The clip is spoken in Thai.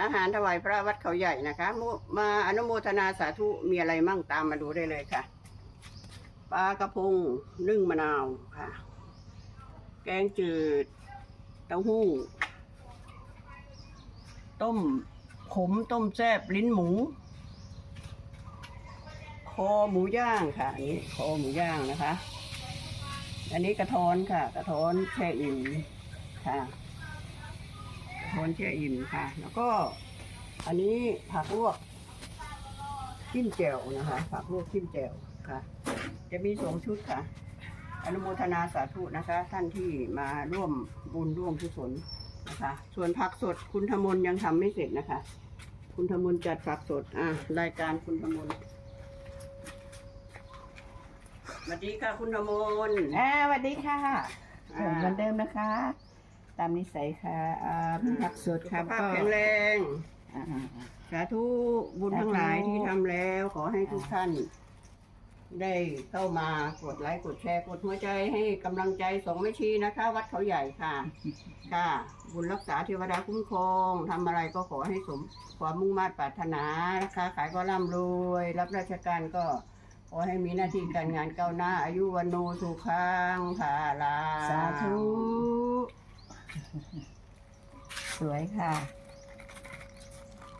อาหารถวายพระวัดเขาใหญ่นะคะมมาอนุโมทนาสาธุมีอะไรมั่งตามมาดูได้เลยค่ะปลากระพงนึ่งมะนาวค่ะ แกงจืด เต้าหู้ ต้มขมต้มแซ่บลิ้นหมู คอหมูย่างค่ะนนี้คอหมูย่างนะคะ อันนี้กระท้อนค่ะ กระท้อนแช่อิ่มค่ะ กระท้อนแช่อิ่มค่ะ แล้วก็อันนี้ผักลวกจิ้มแจ่วนะคะ ผักลวกจิ้มแจ่วค่ะ จะมีสองชุดค่ะ อนุโมทนาสาธุนะคะ ท่านที่มาร่วมบุญร่วมกุศลนะคะ ส่วนผักสดคุณธมนยังทำไม่เสร็จนะคะ คุณธมนจัดผักสดอะรายการคุณธมนสวัสดีค่ะคุณธมนอ่าสวัสดีค่ะอ่าเหมือนเดิมนะคะ ตามนิสัยค่ะอ่าพี่ผักสดสุค่ะขภาพแข็งแรง อ่าสาธุบุญทั้งหลายที่ทำแล้ว ขอให้ทุกท่าน ได้เข้ามากดไลค์กดแชร์กดหัวใจให้กำลังใจสองแม่ชีนะคะ วัดเขาใหญ่ค่ะ ค่ะ บุญรักษาเทวดาคุ้มครองทำอะไรก็ขอให้สมความมุ่งมา่ปรารถนานะคะขายก็ร่ำรวย รับราชการก็ ขอให้มีหน้าที่การงานก้าวหน้า อายุวันโนสุขังค่ะลา สาธุ สวยค่ะ